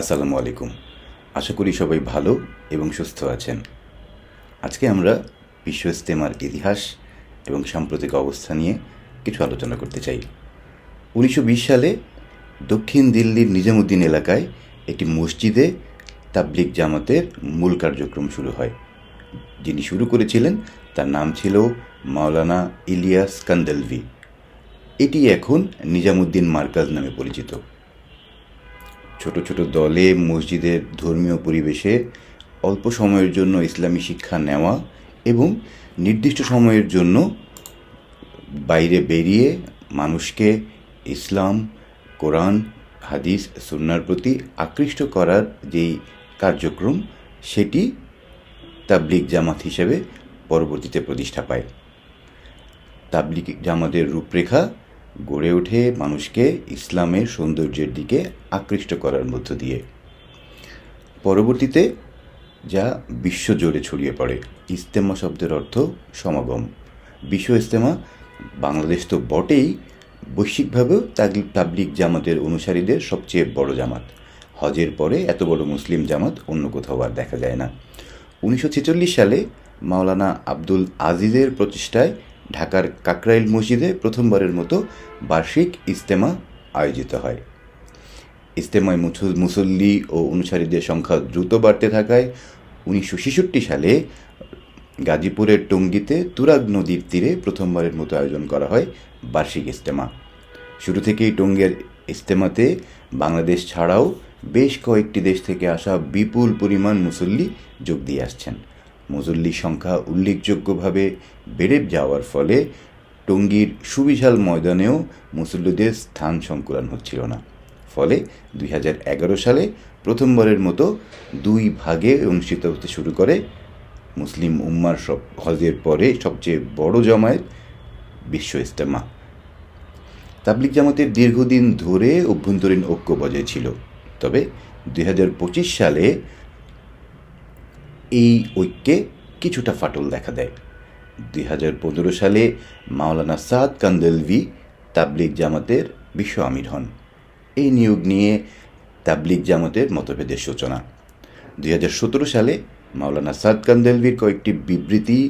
আসসালামু আলাইকুম। আশা করি সবাই ভালো এবং সুস্থ আছেন। আজকে আমরা বিশ্ব ইস্তেমার ইতিহাস এবং সাম্প্রতিক অবস্থা নিয়ে কিছু আলোচনা করতে চাই। উনিশশো বিশ সালে দক্ষিণ দিল্লির নিজামুদ্দিন এলাকায় একটি মসজিদে তাবলিক জামাতের মূল কার্যক্রম শুরু হয়। যিনি শুরু করেছিলেন তার নাম ছিল মাওলানা ইলিয়াস কান্দেলভি। এটি এখন নিজামুদ্দিন মার্কাজ নামে পরিচিত। ছোট ছোট দলে মসজিদের ধর্মীয় পরিবেশে অল্প সময়ের জন্য ইসলামী শিক্ষা নেওয়া এবং নির্দিষ্ট সময়ের জন্য বাইরে বেরিয়ে মানুষকে ইসলাম, কোরআন, হাদিস, সুন্নার প্রতি আকৃষ্ট করার যেই কার্যক্রম, সেটি তাবলিক জামাত হিসেবে পরবর্তীতে প্রতিষ্ঠা পায়। তাবলিক জামাতের রূপরেখা গড়ে ওঠে মানুষকে ইসলামের সৌন্দর্যের দিকে আকৃষ্ট করার মধ্য দিয়ে। পরবর্তীতে যা বিশ্বজোড়ে ছড়িয়ে পড়ে ইস্তেমা শব্দের অর্থ সমাগম। বিশ্ব ইস্তেমা বাংলাদেশ তো বটেই, বৈশ্বিকভাবেও তাবলিক জামাতের অনুসারীদের সবচেয়ে বড় জামাত। হজের পরে এত বড় মুসলিম জামাত অন্য কোথাও আর দেখা যায় না। উনিশশো ছেচল্লিশ সালে মাওলানা আব্দুল আজিজের প্রচেষ্টায় ঢাকার কাকরাইল মসজিদে প্রথমবারের মতো বার্ষিক ইজতেমা আয়োজিত হয়। ইজতেমায় মুসল- মুসল্লি ও অনুসারীদের সংখ্যা দ্রুত বাড়তে থাকায় উনিশশো ছেষট্টি সালে গাজীপুরের টঙ্গীতে তুরাগ নদীর তীরে প্রথমবারের মতো আয়োজন করা হয় বার্ষিক ইজতেমা। শুরু থেকেই টঙ্গের ইজতেমাতে বাংলাদেশ ছাড়াও বেশ কয়েকটি দেশ থেকে আসা বিপুল পরিমাণ মুসল্লি যোগ দিয়ে আসছেন। মুসল্লির সংখ্যা উল্লেখযোগ্যভাবে বেড়ে যাওয়ার ফলে টঙ্গীর সুবিশাল ময়দানেও মুসল্লিদের স্থান সংকুলান হচ্ছিল না। ফলে দুই হাজার এগারো সালে প্রথমবারের মতো দুই ভাগে অনুষ্ঠিত হতে শুরু করে মুসলিম উম্মার সব হজের পরে সবচেয়ে বড় জমায়েত বিশ্ব ইস্তেমা তাবলিক জামাতের দীর্ঘদিন ধরে অভ্যন্তরীণ ঐক্য বজায় ছিল। তবে দুই হাজার পঁচিশ সালে এই ঐক্যে কিছুটা ফাটল দেখা দেয়। দুই হাজার পনেরো সালে মাওলানা সাদ কান্দেলভি তাবলিক জামাতের বিশ্ব আমির হন। এই নিয়োগ নিয়ে তাবলিক জামাতের মতভেদের সূচনা। দুই হাজার সতেরো সালে মাওলানা সাদ কান্দেলভির কয়েকটি বিবৃতি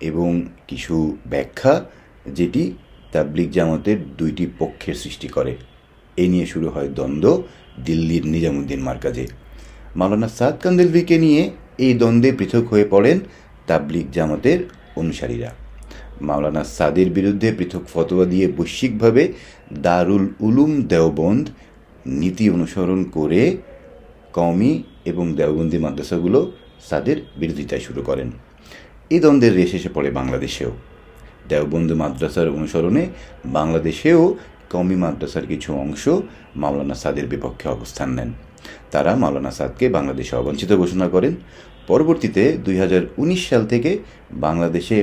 এবং কিছু ব্যাখ্যা, যেটি তাবলিক জামাতের দুইটি পক্ষের সৃষ্টি করে। এ নিয়ে শুরু হয় দ্বন্দ্ব দিল্লির নিজামুদ্দিন মার্কাজে। মাওলানা সাদ কান্দেলভিকে নিয়ে এই দ্বন্দ্বে পৃথক হয়ে পড়েন তাবলিক জামাতের অনুসারীরা। মাওলানা সাদের বিরুদ্ধে পৃথক ফতোয়া দিয়ে বৈশ্বিকভাবে দারুল উলুম দেওবন্দ নীতি অনুসরণ করে কওমি এবং দেওবন্দি মাদ্রাসাগুলো সাদের বিরোধিতায় শুরু করেন। এই দ্বন্দ্বের রেশ এসে পড়ে বাংলাদেশেও। দেওবন্দ মাদ্রাসার অনুসরণে বাংলাদেশেও কওমি মাদ্রাসার কিছু অংশ মাওলানা সাদের বিপক্ষে অবস্থান নেন। তারা মাওলানা সাদকে বাংলাদেশে অবাঞ্ছিত ঘোষণা করেন। পরবর্তীতে দুই হাজার উনিশ সাল থেকে বাংলাদেশে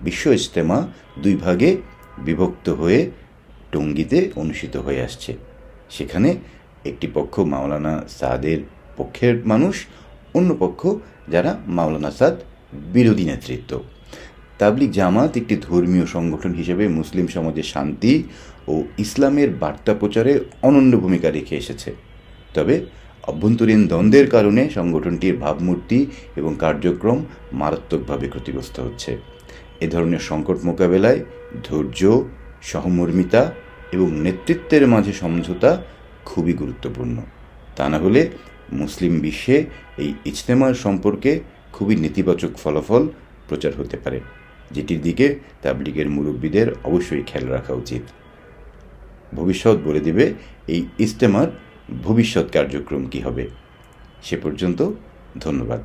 বিশ্ব ইজতেমা দুই ভাগে বিভক্ত হয়ে টঙ্গীতে অনুষ্ঠিত হয়ে আসছে। সেখানে একটি পক্ষ মাওলানা সাদের পক্ষের মানুষ, অন্য পক্ষ যারা মাওলানা সাদ বিরোধী নেতৃত্ব। তাবলিক জামাত একটি ধর্মীয় সংগঠন হিসেবে মুসলিম সমাজে শান্তি ও ইসলামের বার্তা প্রচারে অনন্য ভূমিকা রেখে এসেছে। তবে অভ্যন্তরীণ দ্বন্দ্বের কারণে সংগঠনটির ভাবমূর্তি এবং কার্যক্রম মারাত্মকভাবে ক্ষতিগ্রস্ত হচ্ছে। এ ধরনের সংকট মোকাবেলায় ধৈর্য, সহমর্মিতা এবং নেতৃত্বের মাঝে সমঝোতা খুবই গুরুত্বপূর্ণ। তা না হলে মুসলিম বিশ্বে এই ইজতেমার সম্পর্কে খুবই নেতিবাচক ফলাফল প্রচার হতে পারে, যেটির দিকে তাবলিগের মুরব্বীদের অবশ্যই খেয়াল রাখা উচিত। ভবিষ্যৎ বলে দেবে এই ইজতেমার ভবিষ্যৎ কার্যক্রম কী হবে? সে পর্যন্ত ধন্যবাদ।